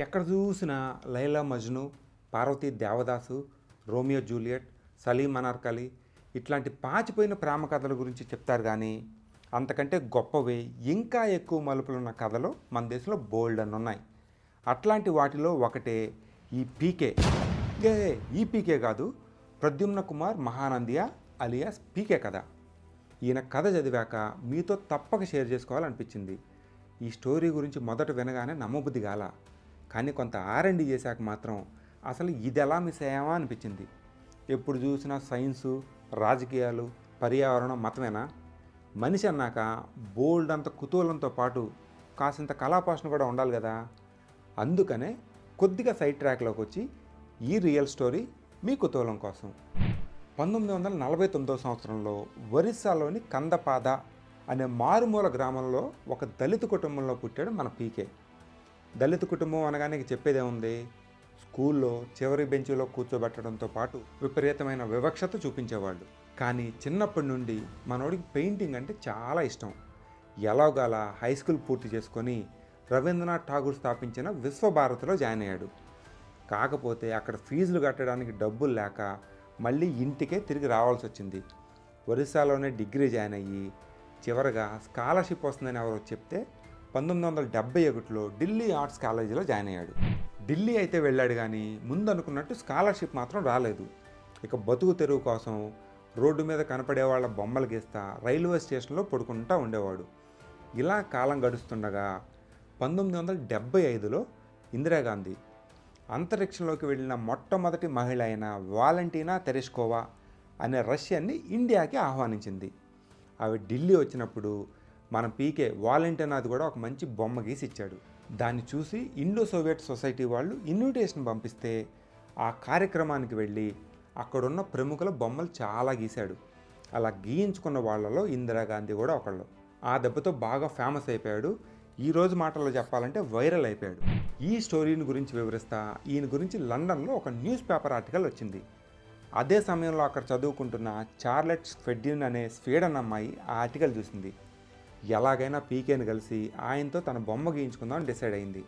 ఎక్కడ చూసినా Laila Majnu Parvathi Devadasu Romeo Juliet Salim Anarkali ఇట్లాంటి పాచిపోయిన ప్రేమ కథల గురించి చెప్తారు కానీ అంతకంటే గొప్పవి ఇంకా ఎక్కువ మలుపులున్న కథలు మన దేశంలో బోల్డ్ అని ఉన్నాయి. అట్లాంటి వాటిలో ఒకటే ఈ పీకే. ఏ ఈ పీకే కాదు ప్రద్యుమ్న కుమార్ మహానందియా అలియాస్ పీకే కథ. ఈయన కథ చదివాక మీతో తప్పక షేర్ చేసుకోవాలనిపించింది. ఈ స్టోరీ గురించి మొదట వినగానే నమ్మబుద్ధి కాల. కానీ కొంత ఆర్ఎండి చేశాక మాత్రం అసలు ఇది ఎలా మిస్ అయ్యామా అనిపించింది. ఎప్పుడు చూసినా సైన్సు రాజకీయాలు పర్యావరణం మతమేనా? మనిషి అన్నాక బోల్డ్ అంత కుతూహలంతో పాటు కాసింత కళాపోషణ కూడా ఉండాలి కదా. అందుకనే కొద్దిగా సైడ్ ట్రాక్లోకి వచ్చి ఈ రియల్ స్టోరీ మీ కుతూహలం కోసం. పంతొమ్మిది వందల నలభై తొమ్మిదవ సంవత్సరంలో ఒరిస్సాలోని కందపాద అనే మారుమూల గ్రామంలో ఒక దళిత కుటుంబంలో పుట్టాడు మన పీకే. దళిత కుటుంబం అనగానే చెప్పేదేముంది స్కూల్లో చివరి బెంచ్లో కూర్చోబెట్టడంతో పాటు విపరీతమైన వివక్షత చూపించేవాళ్ళు. కానీ చిన్నప్పటి నుండి మనోడికి పెయింటింగ్ అంటే చాలా ఇష్టం. ఎలాగాల హై స్కూల్ పూర్తి చేసుకొని రవీంద్రనాథ్ ఠాగూర్ స్థాపించిన విశ్వభారతిలో జాయిన్ అయ్యాడు. కాకపోతే అక్కడ ఫీజులు కట్టడానికి డబ్బులు లేక మళ్ళీ ఇంటికే తిరిగి రావాల్సి వచ్చింది. ఒరిస్సాలోనే డిగ్రీ జాయిన్ అయ్యి చివరగా స్కాలర్షిప్ వస్తుందని ఎవరో చెప్తే పంతొమ్మిది వందల డెబ్బై ఒకటిలో ఢిల్లీ ఆర్ట్స్ కాలేజీలో జాయిన్ అయ్యాడు. ఢిల్లీ అయితే వెళ్ళాడు కానీ ముందు అనుకున్నట్టు స్కాలర్షిప్ మాత్రం రాలేదు. ఇక బతుకు తెరువు కోసం రోడ్డు మీద కనపడే వాళ్ళ బొమ్మలు గీస్తా రైల్వే స్టేషన్లో పడుకుంటా ఉండేవాడు. ఇలా కాలం గడుస్తుండగా పంతొమ్మిది వందల డెబ్బై ఐదులో ఇందిరాగాంధీ అంతరిక్షంలోకి వెళ్ళిన మొట్టమొదటి మహిళ అయిన వాలంటీనా తెరిష్కోవా అనే రష్యన్ని ఇండియాకి ఆహ్వానించింది. ఆమె ఢిల్లీ వచ్చినప్పుడు మన పీకే వాలంటీనాది కూడా ఒక మంచి బొమ్మ గీసి ఇచ్చాడు దాన్ని చూసి ఇండో సోవియట్ సొసైటీ వాళ్ళు ఇన్విటేషన్ పంపిస్తే ఆ కార్యక్రమానికి వెళ్ళి అక్కడున్న ప్రముఖుల బొమ్మలు చాలా గీశాడు. అలా గీయించుకున్న వాళ్ళలో ఇందిరాగాంధీ కూడా ఒకళ్ళు. ఆ దెబ్బతో బాగా ఫేమస్ అయిపోయాడు. ఈ రోజు మాటల్లో చెప్పాలంటే వైరల్ అయిపోయాడు. ఈ స్టోరీని గురించి వివరిస్తా ఈయన గురించి లండన్లో ఒక న్యూస్ పేపర్ ఆర్టికల్ వచ్చింది. అదే సమయంలో అక్కడ చదువుకుంటున్న చార్లెట్ స్వెడ్యూన్ అనే స్వీడన్ అమ్మాయి ఆ ఆర్టికల్ చూసింది. ఎలాగైనా పీకేని కలిసి ఆయనతో తన బొమ్మ గీయించుకుందామని డిసైడ్ అయింది.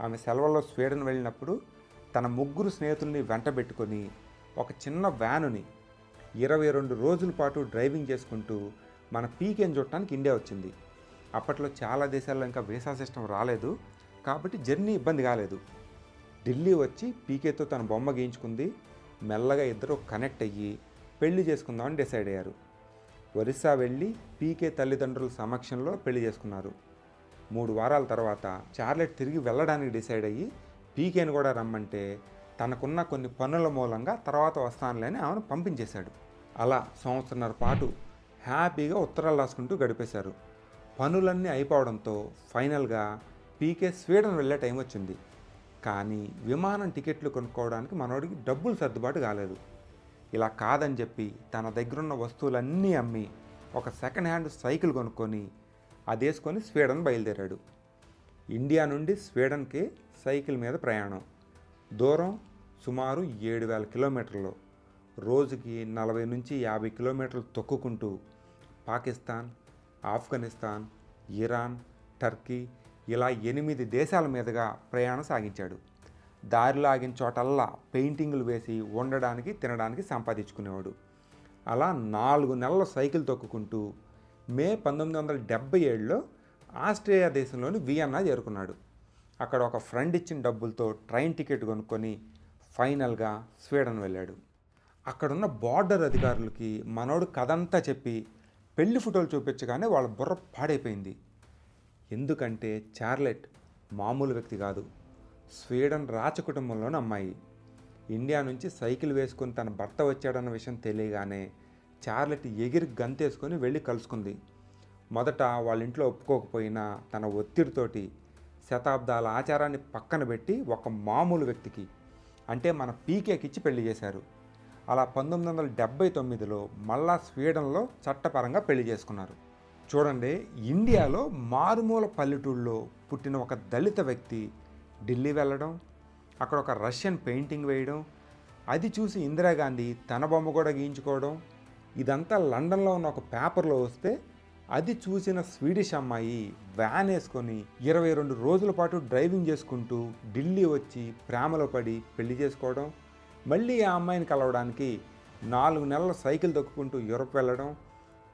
ఆమె సెలవుల్లో స్వీడన్ వెళ్ళినప్పుడు తన ముగ్గురు స్నేహితుల్ని వెంటబెట్టుకొని ఒక చిన్న వ్యానుని ఇరవై రెండు రోజుల పాటు డ్రైవింగ్ చేసుకుంటూ మన పీకేని చూడటానికి ఇండియా వచ్చింది. అప్పట్లో చాలా దేశాల్లో ఇంకా వీసా సిస్టమ్ రాలేదు కాబట్టి జర్నీ ఇబ్బంది కాలేదు. ఢిల్లీ వచ్చి పీకేతో తన బొమ్మ గీయించుకుంది. మెల్లగా ఇద్దరు కనెక్ట్ అయ్యి పెళ్ళి చేసుకుందామని డిసైడ్ అయ్యారు. ఒరిస్సా వెళ్ళి పీకే తల్లిదండ్రుల సమక్షంలో పెళ్ళి చేసుకున్నారు. మూడు వారాల తర్వాత చార్లెట్ తిరిగి వెళ్ళడానికి డిసైడ్ అయ్యి పీకేని కూడా రమ్మంటే తనకున్న కొన్ని పనుల మూలంగా తర్వాత వస్తానులేని ఆమెను పంపించేశాడు. అలా సంవత్సరన్నర పాటు హ్యాపీగా ఉత్తరాలు రాసుకుంటూ గడిపేశారు. పనులన్నీ అయిపోవడంతో ఫైనల్గా పీకే స్వీడన్ వెళ్ళే టైం వచ్చింది. కానీ విమానం టికెట్లు కొనుక్కోవడానికి మనోడికి డబ్బులు సర్దుబాటు కాలేదు. ఇలా కాదని చెప్పి తన దగ్గరున్న వస్తువులన్నీ అమ్మి ఒక సెకండ్ హ్యాండ్ సైకిల్ కొనుక్కొని అది వేసుకొని స్వీడన్ బయలుదేరాడు. ఇండియా నుండి స్వీడన్కి సైకిల్ మీద ప్రయాణం. దూరం సుమారు ఏడు వేల కిలోమీటర్లు. రోజుకి నలభై నుంచి యాభై కిలోమీటర్లు తొక్కుకుంటూ పాకిస్తాన్ ఆఫ్ఘనిస్తాన్ ఇరాన్ టర్కీ ఇలా ఎనిమిది దేశాల మీదుగా ప్రయాణం సాగించాడు. దారిలాగిన చోటల్లా పెయింటింగ్లు వేసి ఉండడానికి తినడానికి సంపాదించుకునేవాడు. అలా నాలుగు నెలల సైకిల్ తొక్కుకుంటూ మే పంతొమ్మిది వందల డెబ్బై ఏడులో ఆస్ట్రేలియా దేశంలోని వియన్నా చేరుకున్నాడు. అక్కడ ఒక ఫ్రెండ్ ఇచ్చిన డబ్బులతో ట్రైన్ టికెట్ కొనుక్కొని ఫైనల్గా స్వీడన్ వెళ్ళాడు. అక్కడున్న బార్డర్ అధికారులకి మనోడు కథంతా చెప్పి పెళ్ళి ఫోటోలు చూపించగానే వాళ్ళ బుర్ర పాడైపోయింది. ఎందుకంటే చార్లెట్ మామూలు వ్యక్తి కాదు. స్వీడన్ రాచ కుటుంబంలోని అమ్మాయి. ఇండియా నుంచి సైకిల్ వేసుకుని తన భర్త వచ్చాడన్న విషయం తెలియగానే చార్లెట్ ఎగిరి గంతేసుకొని వెళ్ళి కలుసుకుంది. మొదట వాళ్ళ ఇంట్లో ఒప్పుకోకపోయినా తన ఒత్తిడితోటి శతాబ్దాల ఆచారాన్ని పక్కన పెట్టి ఒక మామూలు వ్యక్తికి అంటే మన పీకేకిచ్చి పెళ్ళి చేశారు. అలా పంతొమ్మిది వందల డెబ్బై తొమ్మిదిలో మళ్ళా స్వీడన్లో చట్టపరంగా పెళ్ళి చేసుకున్నారు. చూడండి ఇండియాలో మారుమూల పల్లెటూళ్ళలో పుట్టిన ఒక దళిత వ్యక్తి ఢిల్లీ వెళ్ళడం అక్కడ ఒక రష్యన్ పెయింటింగ్ వేయడం అది చూసి ఇందిరాగాంధీ తన బొమ్మ కూడా గీయించుకోవడం ఇదంతా లండన్లో ఉన్న ఒక పేపర్లో వస్తే అది చూసిన స్వీడిష్ అమ్మాయి వ్యాన్ వేసుకొని ఇరవై రెండు రోజుల పాటు డ్రైవింగ్ చేసుకుంటూ ఢిల్లీ వచ్చి ప్రేమలో పడి పెళ్ళి చేసుకోవడం మళ్ళీ ఆ అమ్మాయిని కలవడానికి నాలుగు నెలల సైకిల్ తొక్కుకుంటూ యూరప్ వెళ్ళడం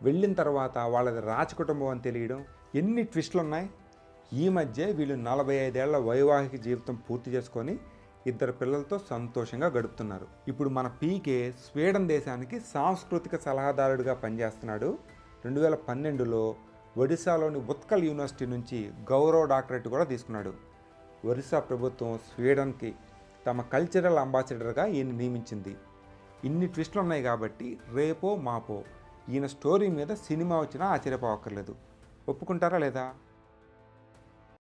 వెళ్ళిన తర్వాత వాళ్ళది రాచ కుటుంబం అని తెలియడం ఎన్ని ట్విస్టులు ఉన్నాయి ఈ మధ్య వీళ్ళు నలభై ఐదేళ్ళ వైవాహిక జీవితం పూర్తి చేసుకొని ఇద్దరు పిల్లలతో సంతోషంగా గడుపుతున్నారు. ఇప్పుడు మన పీకే స్వీడన్ దేశానికి సాంస్కృతిక సలహాదారుడిగా పనిచేస్తున్నాడు. రెండు వేల పన్నెండులో ఒడిశాలోని ఉత్కల్ యూనివర్సిటీ నుంచి గౌరవ డాక్టరేట్ కూడా తీసుకున్నాడు. ఒరిస్సా ప్రభుత్వం స్వీడన్కి తమ కల్చరల్ అంబాసిడర్గా ఈయన నియమించింది. ఇన్ని ట్విస్టులు ఉన్నాయి కాబట్టి రేపో మాపో ఈయన స్టోరీ మీద సినిమా వచ్చినా ఆశ్చర్యపోవక్కర్లేదు ఒప్పుకుంటారా లేదా?